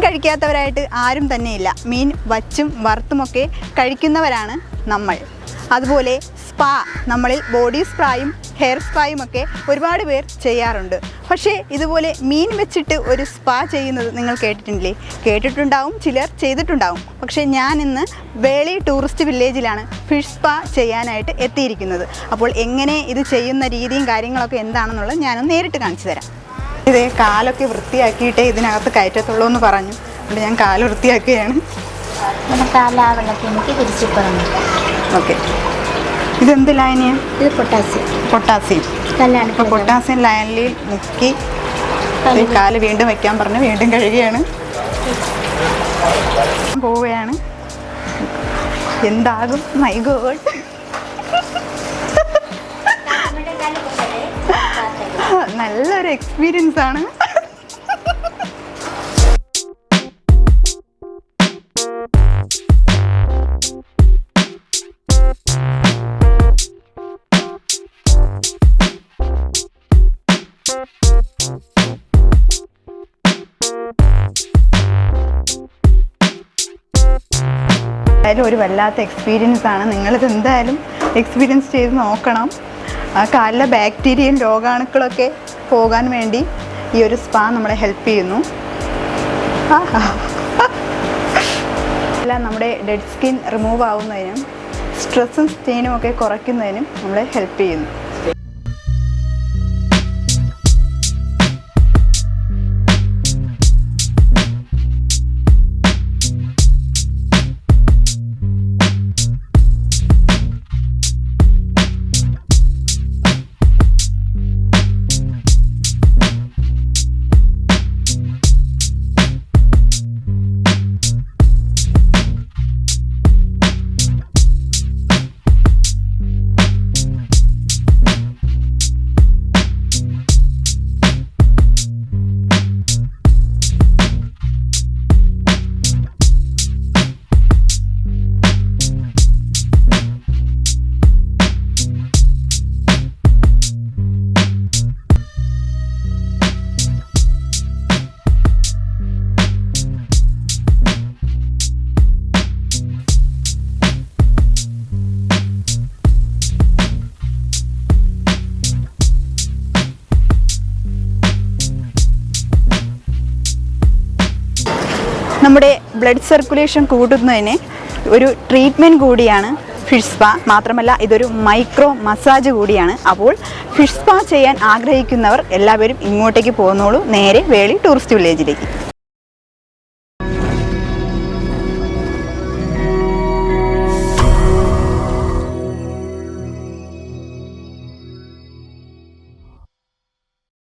കഴിക്കാത്തവരായിട്ട് ആരും തന്നെയില്ല. മീൻ വച്ചും വറുത്തുമൊക്കെ കഴിക്കുന്നവരാണ് നമ്മൾ. അതുപോലെ സ്പാ നമ്മളിൽ ബോഡി സ്പ്രായും ഹെയർ സ്പായും ഒക്കെ ഒരുപാട് പേർ ചെയ്യാറുണ്ട്. പക്ഷേ ഇതുപോലെ മീൻ വെച്ചിട്ട് ഒരു സ്പാ ചെയ്യുന്നത് നിങ്ങൾ കേട്ടിട്ടില്ലേ? കേട്ടിട്ടുണ്ടാവും ചിലർ ചെയ്തിട്ടുണ്ടാവും. പക്ഷേ ഞാൻ ഇന്ന് വേളി ടൂറിസ്റ്റ് വില്ലേജിലാണ് ഫിഷ് സ്പാ ചെയ്യാനായിട്ട് എത്തിയിരിക്കുന്നത്. അപ്പോൾ എങ്ങനെ ഇത് ചെയ്യുന്ന രീതിയും കാര്യങ്ങളൊക്കെ എന്താണെന്നുള്ളത് ഞാനൊന്ന് നേരിട്ട് കാണിച്ചു തരാം. ഇതേ കാലൊക്കെ വൃത്തിയാക്കിയിട്ടേ ഇതിനകത്ത് കയറ്റത്തുള്ളൂ എന്ന് പറഞ്ഞു. അതുകൊണ്ട് ഞാൻ കാൽ വൃത്തിയാക്കുകയാണ്. ഓക്കെ. ഇതെന്ത് ലായനിയാണ് ഇത് പൊട്ടാസ്യം. പൊട്ടാസ്യം. ഇപ്പോൾ പൊട്ടാസ്യം. ലൈനിൽ മുക്കി കാൽ വീണ്ടും വെക്കാൻ പറഞ്ഞ് വീണ്ടും കഴുകുകയാണ് പോവുകയാണ്. എന്താകും? മൈ ഗോഡ് നല്ലൊരു എക്സ്പീരിയൻസ് ആണ്. ഒരു വല്ലാത്ത എക്സ്പീരിയൻസ് ആണ്. നിങ്ങളിത് എന്തായാലും എക്സ്പീരിയൻസ് ചെയ്ത് നോക്കണം. ആ കാലിലെ ബാക്ടീരിയയും രോഗാണുക്കളൊക്കെ പോകാൻ വേണ്ടി ഈ ഒരു സ്പാ നമ്മളെ ഹെൽപ്പ് ചെയ്യുന്നു. അല്ല നമ്മുടെ ഡെഡ് സ്കിൻ റിമൂവ് ആവുന്നതിനും സ്ട്രെസ്സും സ്റ്റെയിനും ഒക്കെ കുറയ്ക്കുന്നതിനും നമ്മളെ ഹെൽപ്പ് ചെയ്യുന്നു നമ്മുടെ ബ്ലഡ് സർക്കുലേഷൻ കൂടുന്നതിന് ഒരു ട്രീറ്റ്മെന്റ് കൂടിയാണ് ഫിഷ് സ്പാ മാത്രമല്ല ഇതൊരു മൈക്രോ മസാജ് കൂടിയാണ്. അപ്പോൾ ഫിഷ് സ്പാ ചെയ്യാൻ ആഗ്രഹിക്കുന്നവർ എല്ലാവരും ഇങ്ങോട്ടേക്ക് പോകുന്നോളൂ. നേരെ വേളി ടൂറിസ്റ്റ് വില്ലേജിലേക്ക്